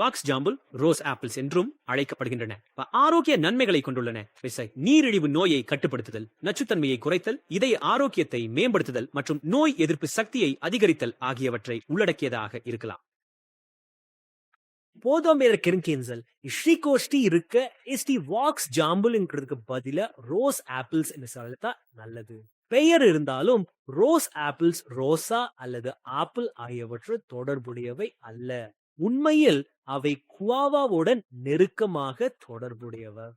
Box ஜாம்புல் rose apples என்றும் அழைக்கப்படுகின்றன. ஆரோக்கிய நன்மைகளை கொண்டுள்ளன. நீரிழிவு நோயை கட்டுப்படுத்துதல் நச்சுத்தன்மையை குறைத்தல் இதய ஆரோக்கியத்தை மேம்படுத்துதல் மற்றும் நோய் எதிர்ப்பு சக்தியை அதிகரித்தல் ஆகியவற்றை உள்ளடக்கியதாக இருக்கலாம். போதோமேர கிருங்கேன்சல் ஸ்ரீகோஷ்டி இருக்க எஸ்டி வாக்ஸ் ஜாம்புல்ங்கிறதுக்கு பதிலா ரோஸ் ஆப்பிள்ஸ் என்று சொல்லத்தா நல்லது. பெயர் இருந்தாலும் ரோஸ் ஆப்பிள்ஸ் ரோசா அல்லது ஆப்பிள் ஆகியவற்று தொடர்புடையவை அல்ல. உண்மையில் அவை குவாவாவுடன் நெருக்கமாக தொடர்புடையவர்.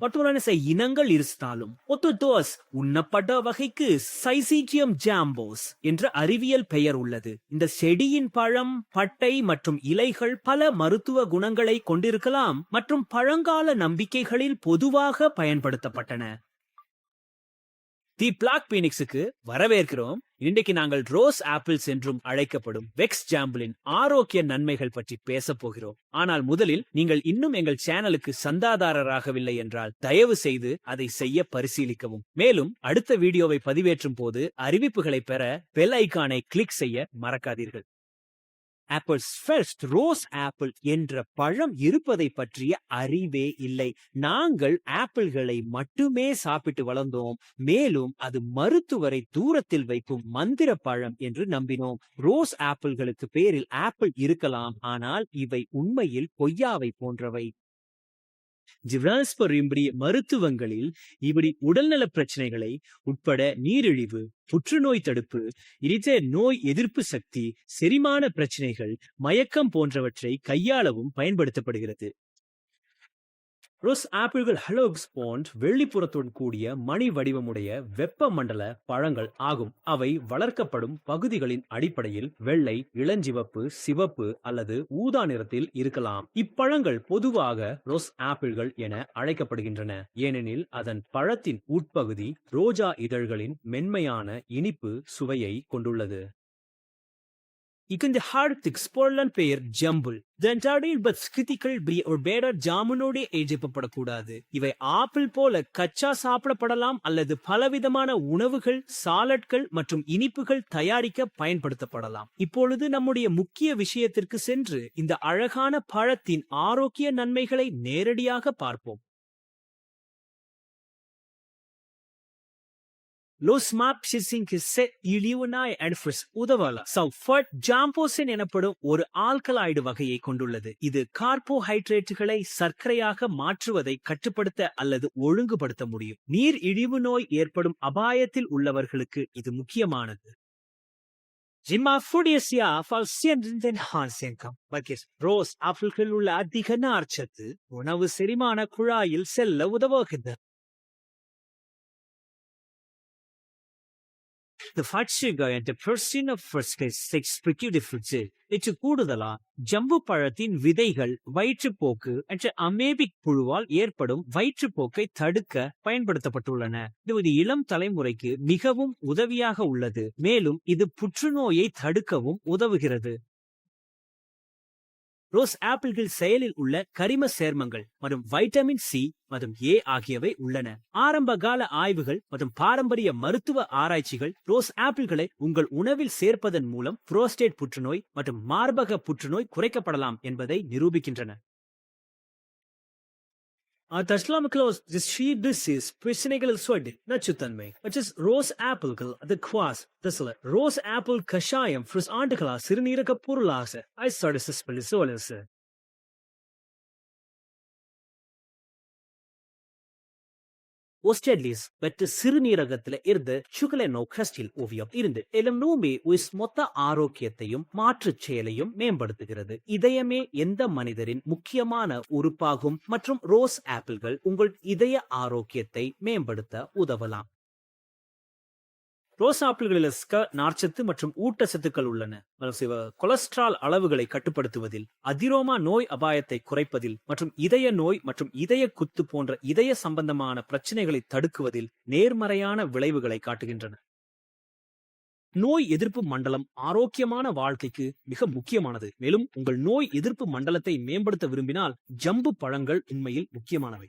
பட்டுரனச இனங்கள் இருந்தாலும் ஒத்துடோஸ் உண்ணப்பட்ட வகைக்கு சைசீச்சியம் ஜாம்போஸ் என்ற அறிவியல் பெயர் உள்ளது. இந்த செடியின் பழம் பட்டை மற்றும் இலைகள் பல மருத்துவ குணங்களை கொண்டிருக்கலாம் மற்றும் பழங்கால நம்பிக்கைகளில் பொதுவாக பயன்படுத்தப்பட்டன. தி பிளாக் பீனிக்ஸுக்கு வரவேற்கிறோம். இன்றைக்கு நாங்கள் ரோஸ் ஆப்பிள்ஸ் என்றும் அழைக்கப்படும் வெக்ஸ் ஜாம்பிளின் ஆரோக்கிய நன்மைகள் பற்றி பேசப் போகிறோம். ஆனால் முதலில் நீங்கள் இன்னும் எங்கள் சேனலுக்கு சந்தாதாரராகவில்லை என்றால் தயவு செய்து அதை செய்ய பரிசீலிக்கவும். மேலும் அடுத்த வீடியோவை பதிவேற்றும் போது அறிவிப்புகளை பெற பெல் ஐக்கானை கிளிக் செய்ய மறக்காதீர்கள். ஆப்பிள்ஸ் ஃபர்ஸ்ட் ரோஸ் ஆப்பிள் என்ற பழம் இருப்பதை பற்றிய அறிவே இல்லை. நாங்கள் ஆப்பிள்களை மட்டுமே சாப்பிட்டு வளர்ந்தோம். மேலும் அது மருத்துவரை தூரத்தில் வைக்கும் மந்திர பழம் என்று நம்பினோம். ரோஸ் ஆப்பிள்களுக்கு பேரில் ஆப்பிள் இருக்கலாம். ஆனால் இவை உண்மையில் பொய்யாவை போன்றவை. ஜிவ்ராஸ்பர் மருத்துவங்களில் இப்படி உடல்நல பிரச்சனைகளை உட்பட நீரிழிவு புற்றுநோய் தடுப்பு இதய நோய் எதிர்ப்பு சக்தி செரிமான பிரச்சனைகள் மயக்கம் போன்றவற்றை கையாளவும் பயன்படுத்தப்படுகிறது. ரோஸ் ஆப்பிள்கள் ஹலோக்ஸ் போண்ட் வெளிப்புறத்துடன் கூடிய மணி வடிவமுடைய வெப்பமண்டல பழங்கள் ஆகும். அவை வளர்க்கப்படும் பகுதிகளின் அடிப்படையில் வெள்ளை இளஞ்சிவப்பு சிவப்பு அல்லது ஊதா நிறத்தில் இருக்கலாம். இப்பழங்கள் பொதுவாக ரோஸ் ஆப்பிள்கள் என அழைக்கப்படுகின்றன. ஏனெனில் அதன் பழத்தின் உட்பகுதி ரோஜா இதழ்களின் மென்மையான இனிப்பு சுவையை கொண்டுள்ளது. இக்கந்த ஹார்த்திக் ஸ்போர்லன் பெயர் ஜம்புல் தண்டாடில் பத் ஸ்கிருதிகள் பி ஒரு பேடர் ஜாமுனோடே ஏஜிப்பப்படக்கூடாது இவை ஆப்பிள் போல கச்சா சாப்பிடப்படலாம் அல்லது பலவிதமான உணவுகள் சாலட்கள் மற்றும் இனிப்புகள் தயாரிக்க பயன்படுத்தப்படலாம். இப்பொழுது நம்முடைய முக்கிய விஷயத்திற்கு சென்று இந்த அழகான பழத்தின் ஆரோக்கிய நன்மைகளை நேரடியாக பார்ப்போம். லூஸ் மாப் மாப்சிசிங்கு செ இலியுனாய் அட்ஃபிஸ் உதவல? சல்ஃபர்ட் ஜாம்போசின் எனப்படும் ஒரு ஆல்கலாய்டு வகையை கொண்டுள்ளது. இது கார்போஹைட்ரேட்டுகளை சர்க்கரையாக மாற்றுவதை கட்டுப்படுத்த அல்லது ஒழுங்குபடுத்த முடியும். நீர் இழிவு நோய் ஏற்படும் அபாயத்தில் உள்ளவர்களுக்கு இது முக்கியமானது. ஜிமாஃபுடியசியா ஃபல்சியன் ஹான்செங்கம் பக்கிஸ் ரோஸ் ஆப்பிள்கள் உள்ள அதிக நார்ச்சத்து உணவு செரிமான குழாயில் செல்ல உதவுகின்றன. The Fatshiga and the Persina first கூடுதலா ஜம்பு பழத்தின் விதைகள் வயிற்றுப்போக்கு என்ற அமேபிக் புழுவால் ஏற்படும் வயிற்றுப்போக்கை தடுக்க பயன்படுத்தப்பட்டுள்ளன. இது ஒரு இளம் தலைமுறைக்கு மிகவும் உதவியாக உள்ளது. மேலும் இது புற்றுநோயை தடுக்கவும் உதவுகிறது. ரோஸ் ஆப்பிள்கள் செயலில் உள்ள கரிம சேர்மங்கள் மற்றும் வைட்டமின் சி மற்றும் ஏ ஆகியவை உள்ளன. ஆரம்ப கால ஆய்வுகள் மற்றும் பாரம்பரிய மருத்துவ ஆராய்ச்சிகள் ரோஸ் ஆப்பிள்களை உங்கள் உணவில் சேர்ப்பதன் மூலம் புரோஸ்டேட் புற்றுநோய் மற்றும் மார்பக புற்றுநோய் குறைக்கப்படலாம் என்பதை நிரூபிக்கின்றன. தஸ்லாமிக்கலோஸ் டிசீஸ் பிரச்சனைகளில் சொல்லி நச்சுத்தன்மை which ரோஸ் ஆப்பிள்கள் அது குவாஸ் தசல ரோஸ் ஆப்பிள் கஷாயம் ஃப்ரிஸ் ஆண்டுகளா சிறுநீரக பொருளாக ஐசாடிசஸ் பெலிசோலஸ் ஒஸ்டெட்லிஸ் பெற்ற சிறுநீரகத்துல இருந்து சுகலெனோ கிரஸ்டில் ஓவியம் இருந்து எல்லாம் நோம்பி உயிஸ் மொத்த ஆரோக்கியத்தையும் மாற்றுச் செயலையும் மேம்படுத்துகிறது. இதயமே எந்த மனிதரின் முக்கியமான உறுப்பாகும் மற்றும் ரோஸ் ஆப்பிள்கள் உங்கள் இதய ஆரோக்கியத்தை மேம்படுத்த உதவலாம். ரோஸ் ஆப்பிள்களில் ஸ்க நார்ச்சத்து மற்றும் ஊட்டச்சத்துக்கள் உள்ளன. கொலஸ்ட்ரால் அளவுகளை கட்டுப்படுத்துவதில் அதிரோமா நோய் அபாயத்தை குறைப்பதில் மற்றும் இதய நோய் மற்றும் இதய குத்து போன்ற இதய சம்பந்தமான பிரச்சனைகளை தடுக்குவதில் நேர்மறையான விளைவுகளை காட்டுகின்றன. நோய் எதிர்ப்பு மண்டலம் ஆரோக்கியமான வாழ்க்கைக்கு மிக முக்கியமானது. மேலும் உங்கள் நோய் எதிர்ப்பு மண்டலத்தை மேம்படுத்த விரும்பினால் ஜம்பு பழங்கள் உண்மையில் முக்கியமானவை.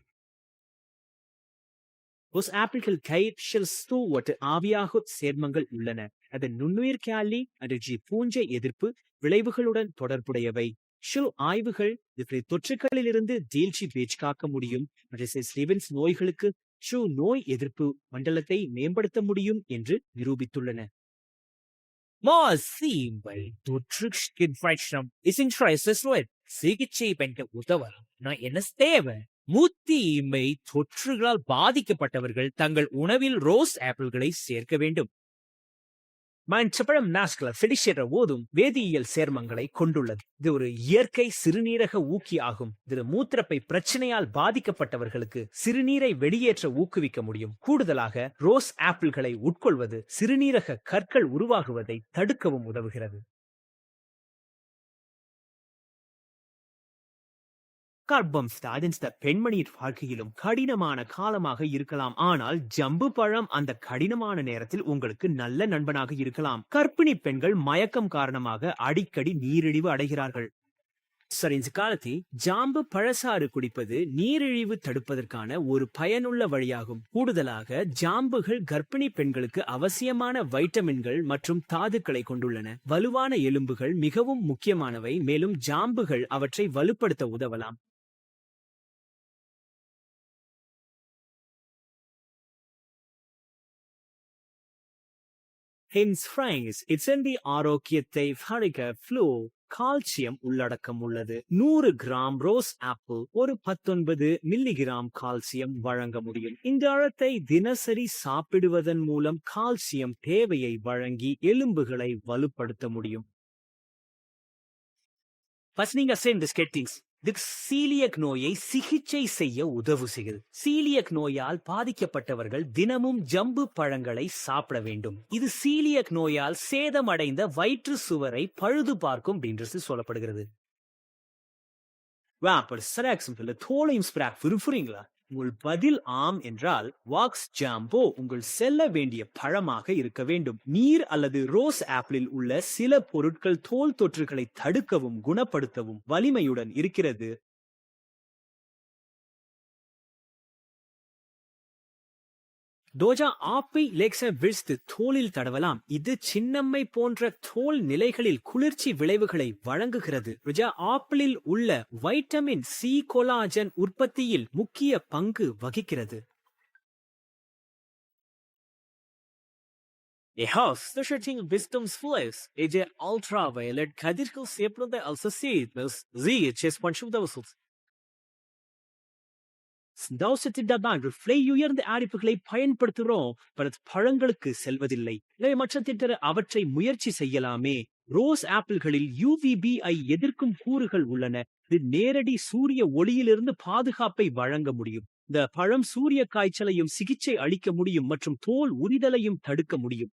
உஸ் ஆப்பிள்கள் கயிர் ஷெல் ஸ்டூவட் ஆவியாக சேர்மங்கள் உள்ளன. அது நுண்ணுயிர் கேலி அலர்ஜி பூஞ்சை எதிர்ப்பு விளைவுகளுடன் தொடர்புடையவை. ஷில் ஆய்வுகள் இவற்றை தொற்றுகளிலிருந்து வீழ்ச்சி பேச்சு காக்க முடியும். மற்றும் ஸ்லீவன்ஸ் நோய்களுக்கு ஷூ நோய் எதிர்ப்பு மண்டலத்தை மேம்படுத்த முடியும் என்று நிரூபித்துள்ளன. மாசீம்பல் தொற்று இன்ஃபெக்ஷன் சிகிச்சை பெண்கள் உதவ நான் என்ன தேவை முத்தீமை தொற்றுகளால் பாதிக்கப்பட்டவர்கள் தங்கள் உணவில் ரோஸ் ஆப்பிள்களை சேர்க்க வேண்டும். மஞ்சப்பழம் நாஸ்கல செடிஷேற ஓதும் வேதியியல் சேர்மங்களை கொண்டுள்ளது. இது ஒரு இயற்கை சிறுநீரக ஊக்கி ஆகும். இது மூத்திரப்பை பிரச்சனையால் பாதிக்கப்பட்டவர்களுக்கு சிறுநீரை வெளியேற்ற ஊக்குவிக்க முடியும். கூடுதலாக ரோஸ் ஆப்பிள்களை உட்கொள்வது சிறுநீரக கற்கள் உருவாகுவதை தடுக்கவும் உதவுகிறது. கர்ப்பம் ஸ்டாலின்ஸ் த பெண்மணியின் வாழ்க்கையிலும் கடினமான காலமாக இருக்கலாம். ஆனால் ஜம்பு பழம் அந்த கடினமான நேரத்தில் உங்களுக்கு நல்ல நண்பனாக இருக்கலாம். கர்ப்பிணி பெண்கள் மயக்கம் காரணமாக அடிக்கடி நீரிழிவு அடைகிறார்கள். சார் இந்த காலத்தில் ஜாம்பு பழசாறு குடிப்பது நீரிழிவு தடுப்பதற்கான ஒரு பயனுள்ள வழியாகும். கூடுதலாக ஜாம்புகள் கர்ப்பிணி பெண்களுக்கு அவசியமான வைட்டமின்கள் மற்றும் தாதுக்களை கொண்டுள்ளன. வலுவான எலும்புகள் மிகவும் முக்கியமானவை. மேலும் ஜாம்புகள் அவற்றை வலுப்படுத்த உதவலாம். ஹின்ஸ் ஃப்ரைஸ் இட்ஸெண்டி ஆரோக்கியத்தை ஹரிக ஃப்ளூ கால்சியம் உள்ளடக்கம் உள்ளது. நூறு கிராம் ரோஸ் ஆப்பிள் ஒரு பத்தொன்பது மில்லிகிராம் கால்சியம் வழங்க முடியும். இந்த அழத்தை தினசரி சாப்பிடுவதன் மூலம் கால்சியம் தேவையை வழங்கி எலும்புகளை வலுப்படுத்த முடியும். பஸ்னிங்க சென்ட் ஸ்கெட்டிங்ஸ் சீலியக் நோயை சிகிச்சை செய்ய உதவு செய்கிறது சீலியக் நோயால் பாதிக்கப்பட்டவர்கள் தினமும் ஜம்பு பழங்களை சாப்பிட வேண்டும். இது சீலியக் நோயால் சேதமடைந்த வயிற்று சுவரை பழுது பார்க்கும் அப்படின்றது சொல்லப்படுகிறது. தோலையும் ஸ்பிராக் விரும்புறீங்களா உங்கள் பதில் ஆம் என்றால் வாக்ஸ் ஜாம்போ உங்கள் செல்ல வேண்டிய பழமாக இருக்க வேண்டும். நீர் அல்லது ரோஸ் ஆப்பிளில் உள்ள சில பொருட்கள் தோல் தொற்றுகளை தடுக்கவும் குணப்படுத்தவும் வலிமையுடன் இருக்கிறது. டோஜா ஆப்பை லேக்ஸ விழ்த்து தோளில் தடவலாம் இது சின்னம்மை போன்ற தோல் நிலைகளில் குளிர்ச்சி விளைவுகளை வழங்குகிறது ருஜா ஆப்பிளில் உள்ள வைட்டமின் சி கொலாஜன் உற்பத்தியில் முக்கிய பங்கு வகிக்கிறது I wisdom's flares. AJ ultraviolet கதிர்கள் சேர்ப்பதை also. தான் ஃபிளை உயர்ந்த அரிப்புகளை பயன்படுத்துகிறோம் பல பழங்களுக்கு செல்வதில்லை. எனவே மற்ற திட்டர் அவற்றை முயற்சி செய்யலாமே. ரோஸ் ஆப்பிள்களில் யூவிபிஐ எதிர்க்கும் கூறுகள் உள்ளன. இது நேரடி சூரிய ஒளியிலிருந்து பாதுகாப்பை வழங்க முடியும். இந்த பழம் சூரிய காய்ச்சலையும் சிகிச்சை அளிக்க முடியும் மற்றும் தோல் உரிதலையும் தடுக்க முடியும்.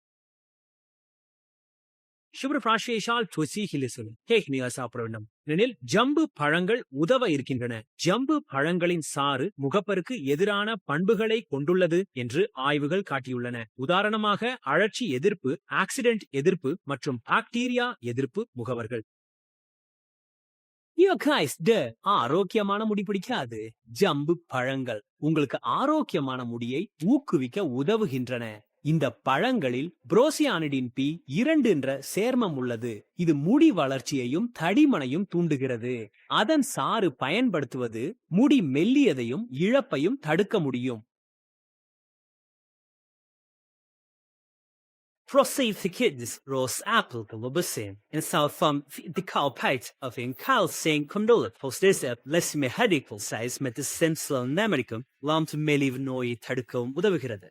சுப்ரபிராஷேஷால் தொசிஹிலிசும் கேக்னியா சாப்பிட வேண்டும் எனில் ஜம்பு பழங்கள் உதவ இருக்கின்றன. ஜம்பு பழங்களின் சாறு முகப்பருக்கு எதிரான பண்புகளை கொண்டுள்ளது என்று ஆய்வுகள் காட்டியுள்ளன. உதாரணமாக அழற்சி எதிர்ப்பு ஆக்சிடென்ட் எதிர்ப்பு மற்றும் பாக்டீரியா எதிர்ப்பு முகவர்கள். ஆரோக்கியமான முடி பிடிக்காது. ஜம்பு பழங்கள் உங்களுக்கு ஆரோக்கியமான முடியை ஊக்குவிக்க உதவுகின்றன. இந்த பழங்களில் புரோசியானிடின் பி இரண்டு என்ற சேர்மம் உள்ளது இது முடி வளர்ச்சியையும் தடிமனையும் தூண்டுகிறது அதன் சாறு பயன்படுத்துவது முடி மெல்லியதையும் இழப்பையும் தடுக்க முடியும் Proceed the kids rose apple the and south from the cow of in cow condola condolet post this up less me size met the central American lam to meliv noi தடுக்கவும் உதவுகிறது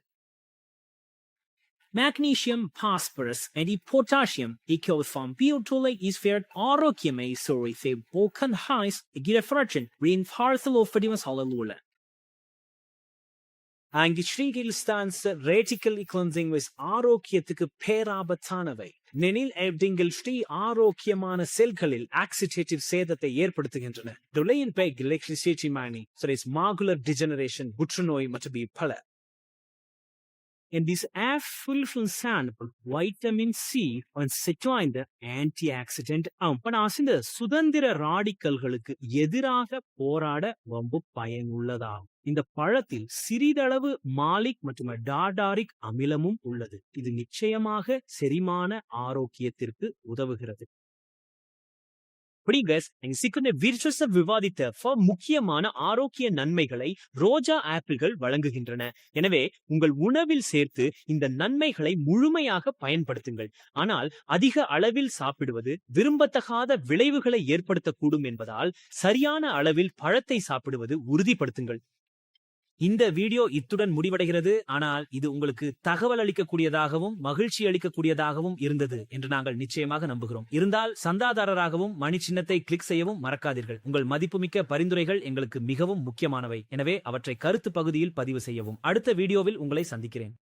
Magnesium, phosphorus, and potassium equal from biotole is fair ஆரோக்கியமை சுரித்து போக்கன் ஹாய்ஸ் கிரஃபரட்சன் reinforcelo fedimas hallelujah. அங்கு ஸ்ரீகில் stance ரேட்டிக்கல் cleansing wise ஆரோக்கியத்துக்கு பேராபத்தானவை நெனில் எப்டிங்கில் ஸ்ரீ ஆரோக்கியமான செல்களில் oxidative சேதத்தை ஏற்படுத்துகின்றன துளையின் பெக் எலக்ட்ரிசிட்டி மானி சரி மாகுலர் டிஜெனரேஷன் புற்றுநோய் மற்றும் பல and this air full from sample, vitamin C on செட்வாய்ந்த ஆன்டி ஆக்சிடென்ட் இந்த சுதந்திர ராடிக்கல்களுக்கு எதிராக போராட ரொம்ப பயனுள்ளதாகும். இந்த பழத்தில் சிறிதளவு மாலிக் மற்றும் டாடாரிக் அமிலமும் உள்ளது. இது நிச்சயமாக செரிமான ஆரோக்கியத்திற்கு உதவுகிறது. அப்படிங்கஸ் சிக்கன விர்சஸ விவாதித்த முக்கியமான ஆரோக்கிய நன்மைகளை ரோஜா ஆப்பிள்கள் வழங்குகின்றன. எனவே உங்கள் உணவில் சேர்த்து இந்த நன்மைகளை முழுமையாக பயன்படுத்துங்கள். ஆனால் அதிக அளவில் சாப்பிடுவது விரும்பத்தகாத விளைவுகளை ஏற்படுத்தக்கூடும் என்பதால் சரியான அளவில் பழத்தை சாப்பிடுவது உறுதிப்படுத்துங்கள். இந்த வீடியோ இத்துடன் முடிவடைகிறது. ஆனால் இது உங்களுக்கு தகவல் அளிக்கக்கூடியதாகவும் மகிழ்ச்சி அளிக்கக்கூடியதாகவும் இருந்தது என்று நாங்கள் நிச்சயமாக நம்புகிறோம். இருந்தால் சந்தாதாரராகவும் மணி சின்னத்தை கிளிக் செய்யவும் மறக்காதீர்கள். உங்கள் மதிப்புமிக்க பரிந்துரைகள் எங்களுக்கு மிகவும் முக்கியமானவை. எனவே அவற்றை கருத்து பகுதியில் பதிவு செய்யவும். அடுத்த வீடியோவில் உங்களை சந்திக்கிறேன்.